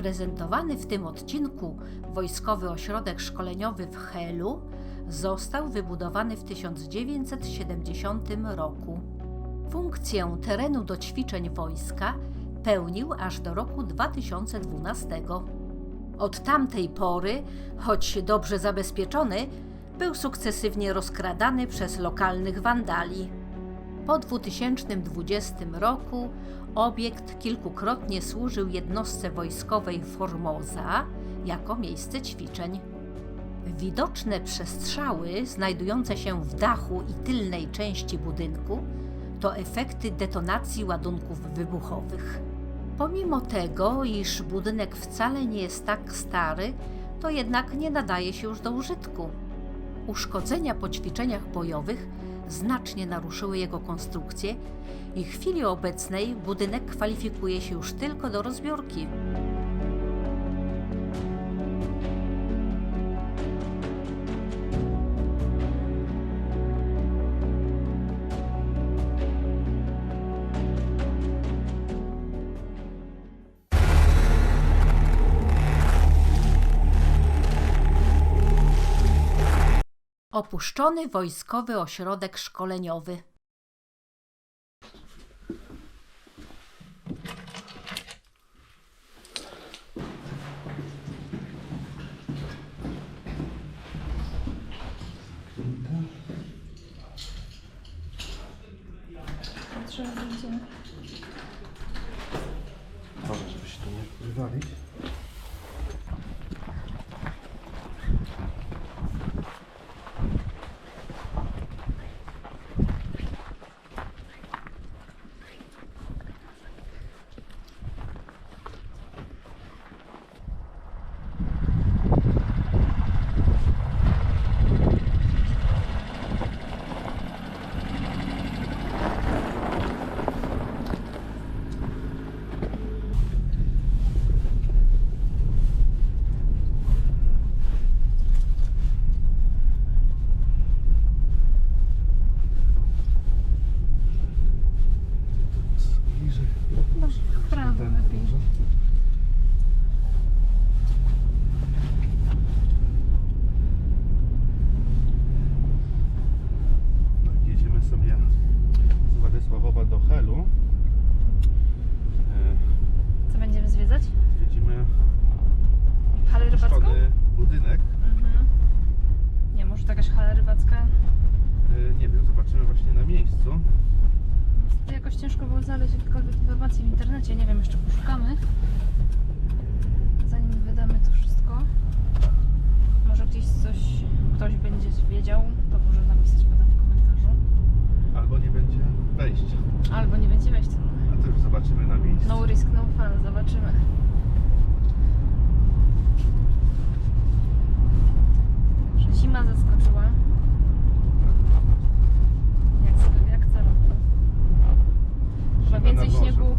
Prezentowany w tym odcinku Wojskowy Ośrodek Szkoleniowy w Helu został wybudowany w 1970 roku. Funkcję terenu do ćwiczeń wojska pełnił aż do roku 2012. Od tamtej pory, choć dobrze zabezpieczony, był sukcesywnie rozkradany przez lokalnych wandali. Po 2020 roku obiekt kilkukrotnie służył jednostce wojskowej Formosa jako miejsce ćwiczeń. Widoczne przestrzały znajdujące się w dachu i tylnej części budynku to efekty detonacji ładunków wybuchowych. Pomimo tego, iż budynek wcale nie jest tak stary, to jednak nie nadaje się już do użytku. Uszkodzenia po ćwiczeniach bojowych znacznie naruszyły jego konstrukcję i w chwili obecnej budynek kwalifikuje się już tylko do rozbiórki. Opuszczony wojskowy ośrodek szkoleniowy. Trzeba będzie. Może, żeby się tu nie wywalić. Bliżej. No, w prawo Ten lepiej. może. Tak, jedziemy sobie z Władysławowa do Helu. E, Co będziemy zwiedzać? Zwiedzimy Halę rybacką? szkolny budynek. Mhm. Nie, może to jakaś hala rybacka. E, Nie wiem, zobaczymy właśnie na miejscu. To jakoś ciężko było znaleźć jakiekolwiek informacji w internecie. Nie wiem, jeszcze poszukamy. Zanim wydamy to wszystko. Może gdzieś coś, ktoś będzie wiedział, to może napisać potem w komentarzu. Albo nie będzie wejścia. Albo nie będzie wejścia. A to już zobaczymy na miejscu. No risk, no fun. Zobaczymy. Także Zima zaskoczyła. Jak, jak co roku. Chyba Zima więcej nad morzem. śniegu,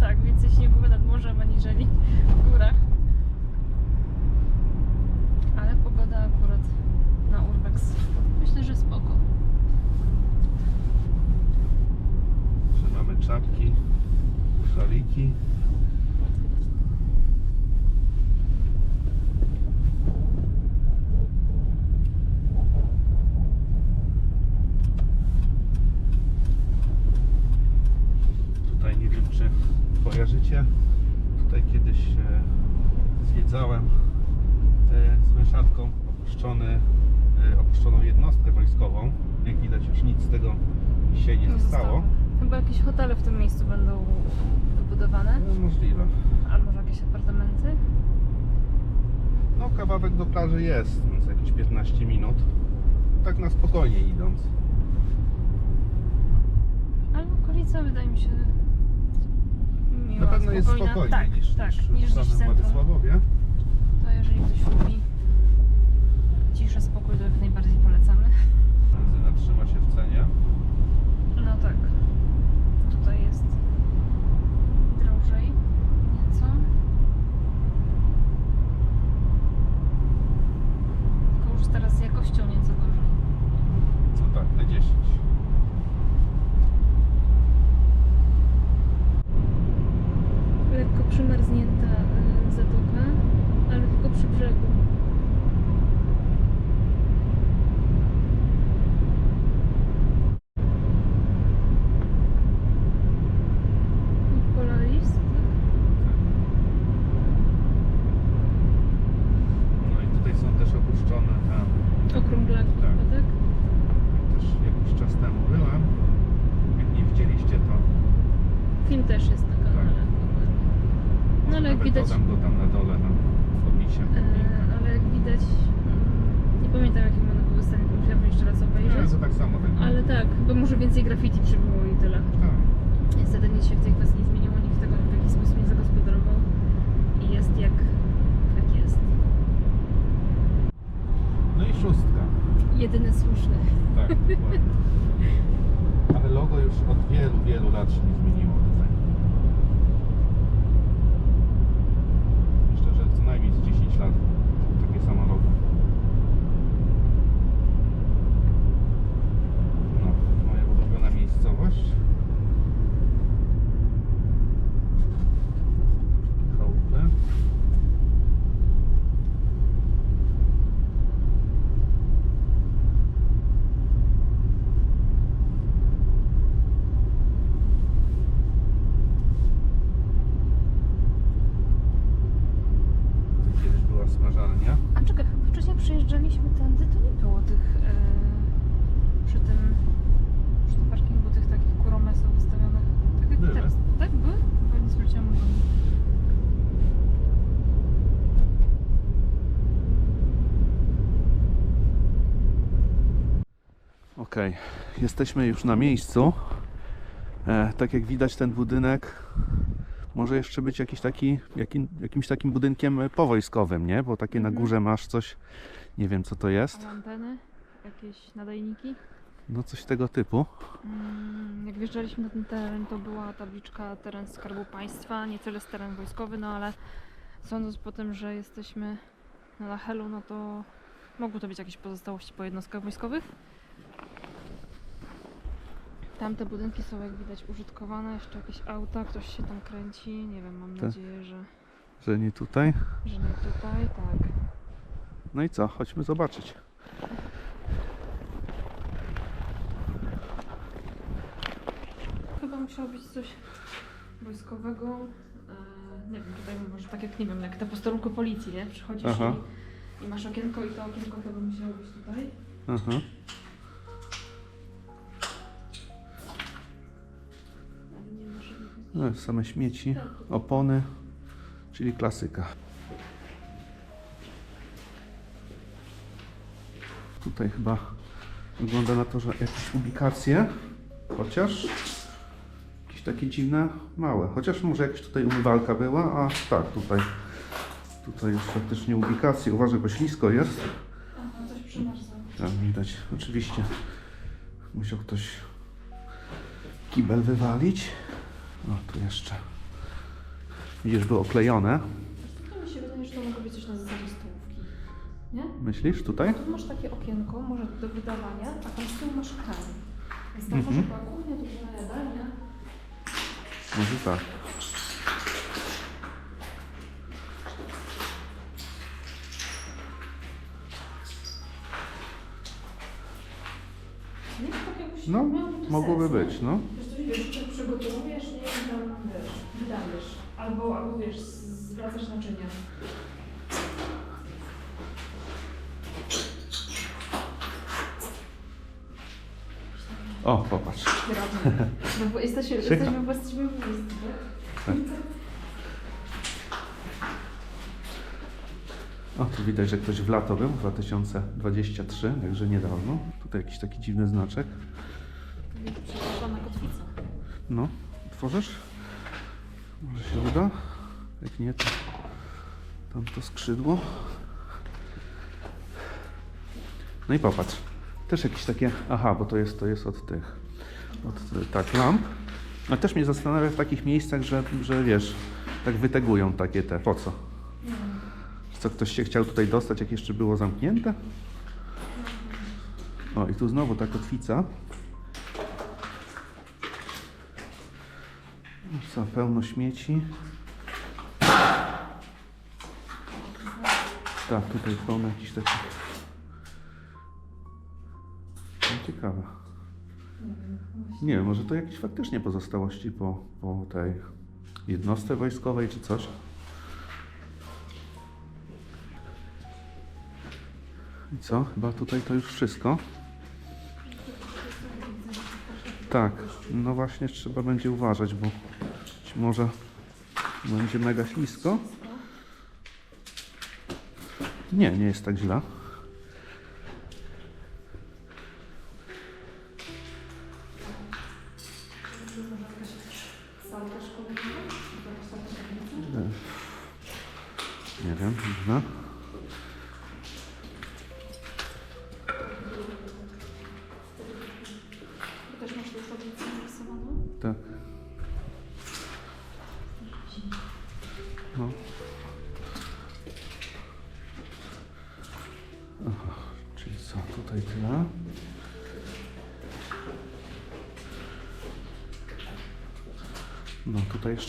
tak, więcej śniegu nad morzem aniżeli w górach. Ale pogoda akurat na Urbex myślę, że spoko. Że mamy czapki, szaliki. Tutaj nie wiem, czy kojarzycie. Tutaj kiedyś e, zwiedzałem e, z mężatką opuszczony, e, opuszczoną jednostkę wojskową. Jak widać już nic z tego się nie zostało. Chyba jakieś hotele w tym miejscu będą wybudowane. No, możliwe. Albo może jakieś apartamenty. No kawałek do plaży jest, więc jakieś 15 minut. Tak na spokojnie idąc. Ale okolica wydaje mi się na pewno jest spokojna. spokojniej tak, niż, tak, niż, niż w samym centrum. Władysławowie. To jeżeli ktoś lubi ciszę, spokój, to jak najbardziej polecamy. Benzyna trzyma się w cenie. No tak. Tutaj jest drożej nieco. Tylko już teraz jakoś wilgotnością nieco gorzej. No tak, na 10. Lekko przymarznięta y, zatoka, ale tylko przy brzegu. Polaris, tak? No i tutaj są też opuszczone tam. Okrąglaki Tak. chyba, tak? Też jakiś czas temu byłem. Jak nie widzieliście, to Film też jest na kanale. dokładnie. No ale jak nawet widać, dodam go tam na dole na w opisie. e, ale jak widać, mm, nie pamiętam jakie one były sceny, bo musiałabym jeszcze raz Nie, obejrzeć. to tak samo ten. Ale tak, bo może więcej graffiti przybyło i tyle. Tak. Niestety nic się w tej kwestii nie zmieniło, nikt tego w jakiś sposób nie zagospodarował i jest jak, jak jest. No i szóstka. Jedyny słuszny. Tak, dokładnie. Ale logo już od wielu, wielu lat się nie zmieniło tutaj. Myślę, że co najmniej z 10 lat takie samo logo. No, moja ulubiona miejscowość. Chałupy. Kiedyś była smażalnia. A czekaj, chyba wcześniej jak przyjeżdżaliśmy tędy, to nie było tych e, przy tym przy tym parkingu tych takich kuromesów wystawionych. Tak jak Były. teraz. Tak były? Chyba nie zwróciłam uwagi. Okej, jesteśmy już na miejscu. E, tak jak widać, ten budynek może jeszcze być jakiś taki, jakim, jakimś takim budynkiem powojskowym, nie? Bo takie na Mhm. górze masz coś, nie wiem co to jest, anteny? Jakieś nadajniki? no coś tego typu. Mm, Jak wjeżdżaliśmy na ten teren, to była tabliczka teren Skarbu Państwa, nie tyle z teren wojskowy, no ale sądząc po tym, że jesteśmy na Lachelu, no to mogły to być jakieś pozostałości po jednostkach wojskowych. Tamte budynki są jak widać użytkowane, jeszcze jakieś auta, ktoś się tam kręci, nie wiem, mam Tak. nadzieję, że, Że nie tutaj. że nie tutaj, tak. No i co? Chodźmy zobaczyć. Chyba musiało być coś wojskowego. E, nie wiem, tutaj może tak jak nie wiem, jak na posterunku policji, nie? Przychodzisz Aha. i, i masz okienko i to okienko chyba musiało być tutaj. Aha. No, same śmieci, opony, czyli klasyka. Tutaj chyba wygląda na to, że jakieś publikacje, chociaż jakieś takie dziwne, małe. Chociaż może jakaś tutaj umywalka była, a tak, tutaj, tutaj już faktycznie ubikacje. Uważaj, bo ślisko jest. Aha, coś przymarza. Tam widać, oczywiście musiał ktoś kibel wywalić. O, tu jeszcze. Widzisz, było oklejone. To mi się wydaje, że to mogło być coś na zasadzie stołówki. Nie? Myślisz tutaj? Tu masz takie okienko, może do wydawania, a tam z tyłu masz kran. Więc tam Mhm. może była kuchnia, tu była jadalnia. Może tak. Nie tak No, to mogłoby sens, być, no. Wiesz, coś wiesz, tak przygotowujesz, nie tam wiesz, wydajesz. Albo, albo wiesz, zwracasz naczynia. O, popatrz. No bo jesteśmy, Ciekawe. jesteśmy właściwie w miejscu, tak? O, tu widać, że ktoś w lato był, 2023, także niedawno. Tutaj jakiś taki dziwny znaczek. Przepraszana kotwica. No, tworzysz? Może się uda? Jak nie, to tam to skrzydło. No i popatrz. Też jakieś takie. Aha, bo to jest, to jest od tych. Od tak, lamp. A też mnie zastanawia w takich miejscach, że, że wiesz, tak wytegują takie te. Po co? Co ktoś się chciał tutaj dostać, jak jeszcze było zamknięte? O, i tu znowu ta kotwica. Co, pełno śmieci. Tak, tutaj pełno jakichś takich... No, ciekawe. Nie wiem, może to jakieś faktycznie pozostałości po, po tej jednostce wojskowej czy coś. I co? Chyba tutaj to już wszystko. Tak, no właśnie trzeba będzie uważać, bo może będzie mega ślisko. Nie, nie jest tak źle. Nie wiem, można.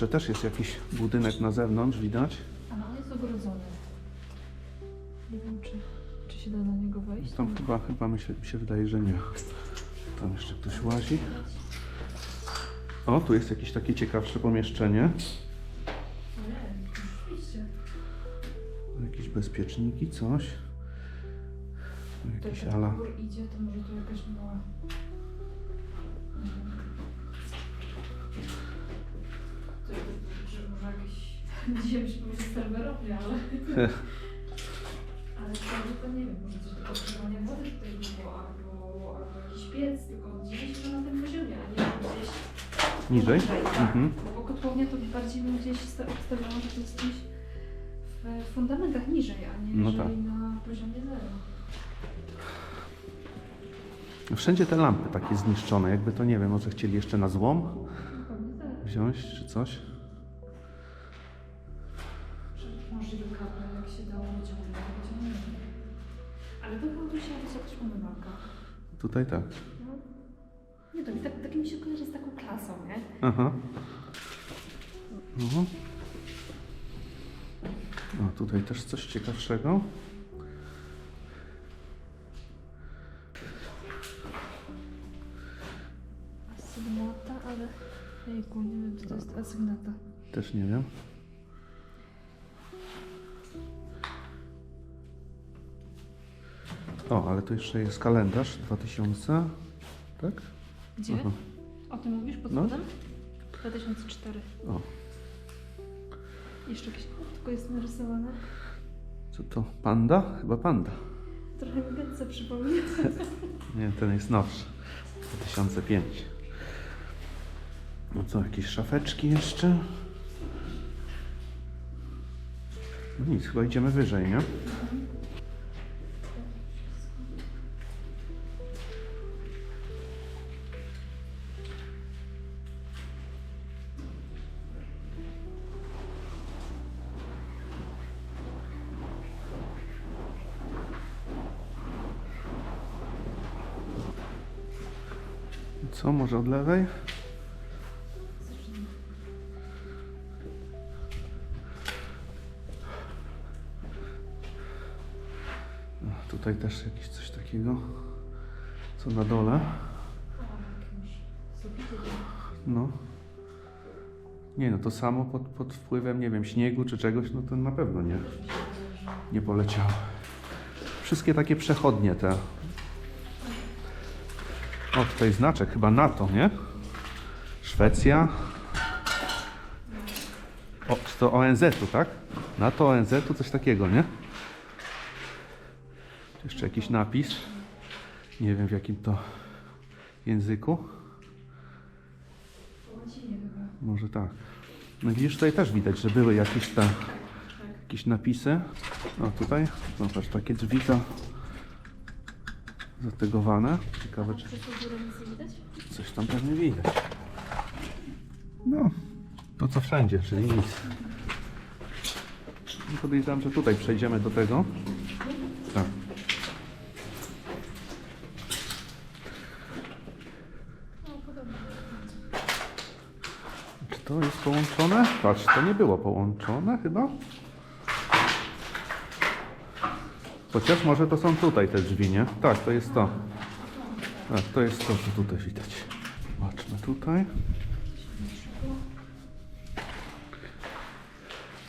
Jeszcze też jest jakiś budynek na zewnątrz, widać. Ale on jest ogrodzony. Nie wiem, czy, czy się da na niego wejść. Tam chyba, chyba mi się, mi się wydaje, że nie. Tam jeszcze ktoś łazi. O, tu jest jakieś takie ciekawsze pomieszczenie. Jakieś bezpieczniki, coś. Jakiś Jak ala. idzie, to może tu jakaś była... Dzisiaj byśmy powiedzieli serwerownia, ale... Ale wtedy to nie wiem, może coś do podgrzewania wody tutaj było, albo, albo jakiś piec, tylko gdzieś to na tym poziomie, a nie gdzieś Niżej? tak. Mhm. Bo kotłownia to bardziej bym gdzieś sta- obstawiała, że to jest gdzieś w fundamentach niżej, a nie No jeżeli tak. na poziomie zero. Wszędzie te lampy takie zniszczone, jakby to nie wiem, może chcieli jeszcze na złom pewnie tak. wziąć czy coś. Się dało wyciągnąć, wyciągnąć. Ale to musiała być jakaś umywalka. Tutaj tak. No. Nie, to mi tak, tak mi się kojarzy z taką klasą, nie? Aha. Mhm. O, tutaj też coś ciekawszego. Asygnata, ale... Jejku, nie wiem, co to jest asygnata. Też nie wiem. O, ale tu jeszcze jest kalendarz 2000, tak? Gdzie? Aha. O tym mówisz pod No. spodem? 2004. O, Jeszcze jakieś tylko jest narysowane. co to? Panda? Chyba panda. Trochę mi Getce przypomina. Nie, ten jest nowszy. 2005. No co, jakieś szafeczki jeszcze? No nic, chyba idziemy wyżej, nie? Co, może od lewej? Tutaj też jakieś coś takiego, co na dole. No. Nie no, to samo pod, pod wpływem, nie wiem, śniegu czy czegoś, no to na pewno nie, nie poleciało. Wszystkie takie przechodnie te. Tutaj znaczek, chyba NATO, nie? Szwecja. O, czy to ONZ-u, tak? NATO, ONZ-u, coś takiego, nie? Jeszcze jakiś napis. Nie wiem w jakim to języku. Może tak. No widzisz, tutaj też widać, że były jakieś te, jakieś napisy. O, tutaj, zobacz, takie drzwi za, zategowane. Ciekawe czy coś tam pewnie widać. No, to co wszędzie, czyli nic. No Podejrzewam, że tutaj przejdziemy do tego. Tak. Czy to jest połączone? Patrz, to nie było połączone chyba. Chociaż może to są tutaj te drzwi, nie? Tak, to jest to. Tak, to jest to, co tutaj widać. Zobaczmy tutaj.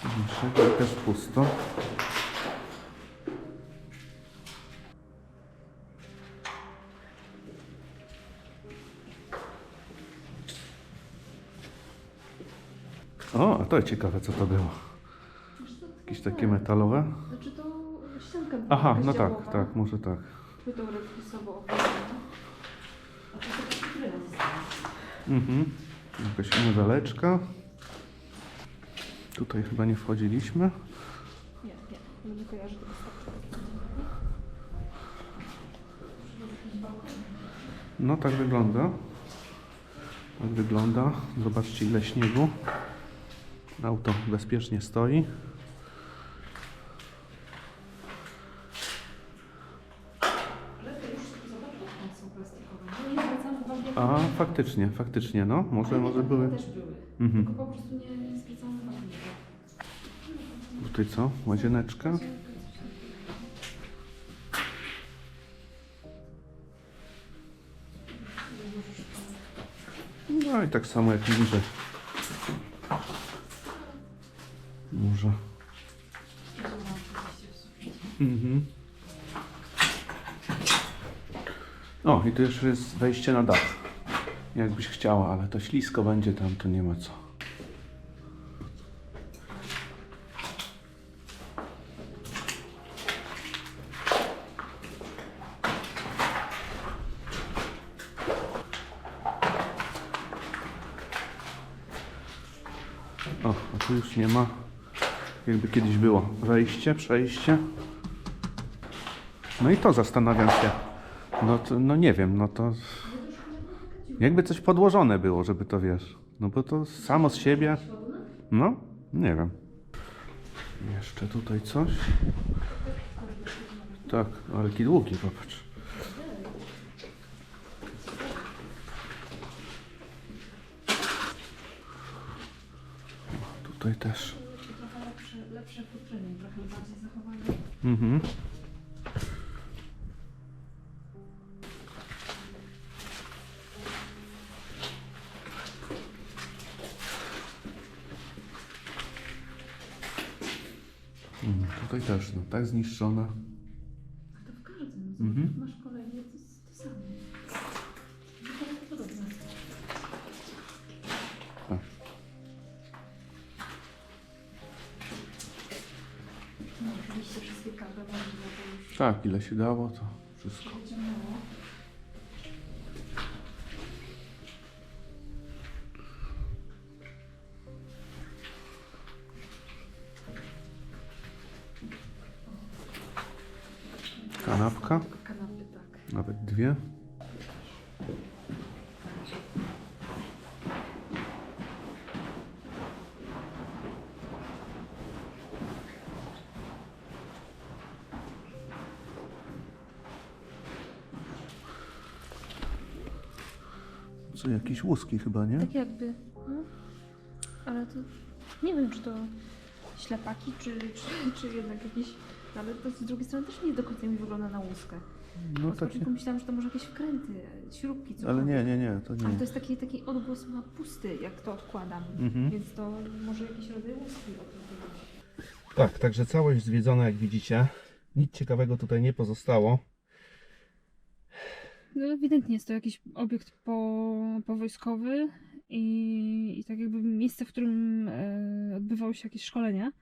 Mniejszego też pusto. O, a to jest ciekawe, co to było. Jakieś takie metalowe? Znaczy to ścianka była Aha, no tak, tak, może tak. Płytą refleksową obłożona. Mhm. Jakaś umywaleczka. Tutaj chyba nie wchodziliśmy. Nie, nie, będę kojarzy tego starczy. No tak wygląda. Tak wygląda. Zobaczcie ile śniegu. Auto bezpiecznie stoi. są plastikowe. No nie zwracamy uwagi, jak A faktycznie, faktycznie, no. Może, może były. też były. Mhm. Tylko po prostu nie, nie zwracamy uwagi. Tutaj co? Łazieneczka. No i tak samo jak niżej. Może. Mhm. O, i tu jeszcze jest wejście na dach. Jakbyś chciała, ale to ślisko będzie tam, to nie ma co. O, a tu już nie ma. Jakby kiedyś było wejście, przejście. No i to zastanawiam się. No, to, no nie wiem, no to. Jakby coś podłożone było, żeby to wiesz. No bo to samo z siebie. No, nie wiem. Jeszcze tutaj coś. Tak, ale jaki długi, popatrz. Tutaj też. Trochę lepsze, lepsze futryny, trochę bardziej zachowane. Mhm. Zniszczona. A to w każdym. Mhm. Masz kolejne, to jest to samo. Podobne. Tak. No oczywiście wszystkie kable można to już Tak, ile się dało, to wszystko. Kanapka, Kanapy, tak. nawet dwie. Co, jakieś łuski chyba, nie? Tak jakby, no. Ale to nie wiem, czy to ślepaki, czy, czy, czy jednak jakieś... no, Ale to z drugiej strony też nie do końca mi wygląda na łuskę. No Od takie. początku myślałam, że to może jakieś wkręty, śrubki, co Ale nie, nie, nie, to Ale nie. to jest taki, taki odgłos ma pusty, jak to odkładam. Mhm. Więc to może jakiś rodzaj łuski. Tak, także całość zwiedzona, jak widzicie. Nic ciekawego tutaj nie pozostało. No, ewidentnie jest to jakiś obiekt po, powojskowy i, i tak jakby miejsce, w którym e, odbywały się jakieś szkolenia,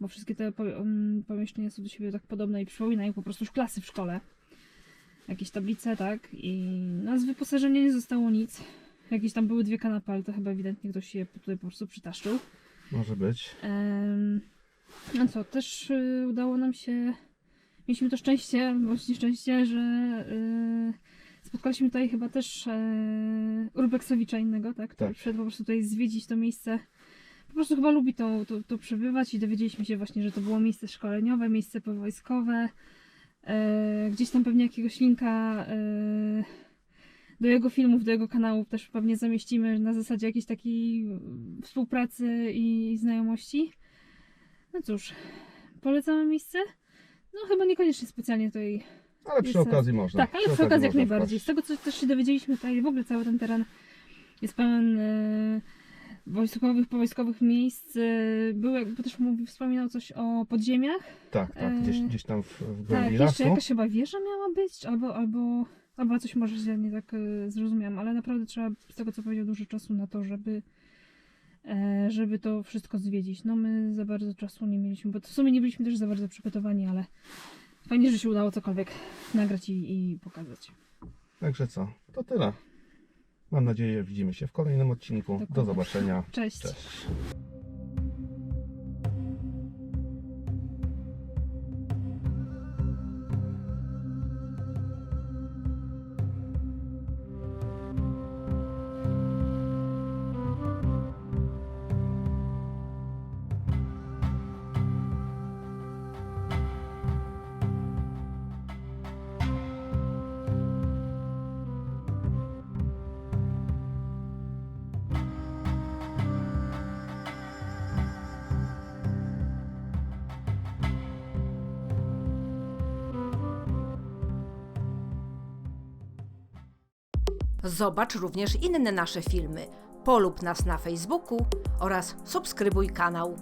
bo wszystkie te um, pomieszczenia są do siebie tak podobne i przypominają po prostu już klasy w szkole. Jakieś tablice, tak, i no, z wyposażenia nie zostało nic. Jakieś tam były dwie kanapy, ale to chyba ewidentnie ktoś je tutaj po prostu przytaszczył. Może być. Em, No co, też y, udało nam się. Mieliśmy to szczęście, właśnie szczęście, że y, spotkaliśmy tutaj chyba też y, Urbeksowicza innego, tak? Który Tak. przyszedł po prostu tutaj zwiedzić to miejsce. Po prostu chyba lubi to, to, to przebywać i dowiedzieliśmy się właśnie, że to było miejsce szkoleniowe, miejsce powojskowe. E, gdzieś tam pewnie jakiegoś linka e, do jego filmów, do jego kanałów też pewnie zamieścimy na zasadzie jakiejś takiej współpracy i znajomości. No cóż, polecamy miejsce? No chyba niekoniecznie specjalnie tutaj Ale przy Jest- okazji można. tak, ale przy okazji jak można najbardziej. Z wpaść. tego, co też się dowiedzieliśmy tutaj, w ogóle cały ten teren jest pełen e, wojskowych, powojskowych miejsc. E, był, jakby też mówi, wspominał coś o podziemiach. Tak, tak, gdzieś, e, gdzieś tam w, w Tak, głębi jeszcze lasu. jakaś chyba wieża miała być, albo, albo, albo coś może źle nie tak e, zrozumiałam, ale naprawdę trzeba, z tego co powiedział, dużo czasu na to, żeby e, żeby to wszystko zwiedzić. No my za bardzo czasu nie mieliśmy, bo w sumie nie byliśmy też za bardzo przygotowani, ale fajnie, że się udało cokolwiek nagrać i, i pokazać. Także co, to tyle. Mam nadzieję, widzimy się w kolejnym odcinku. Do Dokładnie. zobaczenia. Cześć. Cześć. Zobacz również inne nasze filmy. Polub nas na Facebooku oraz subskrybuj kanał.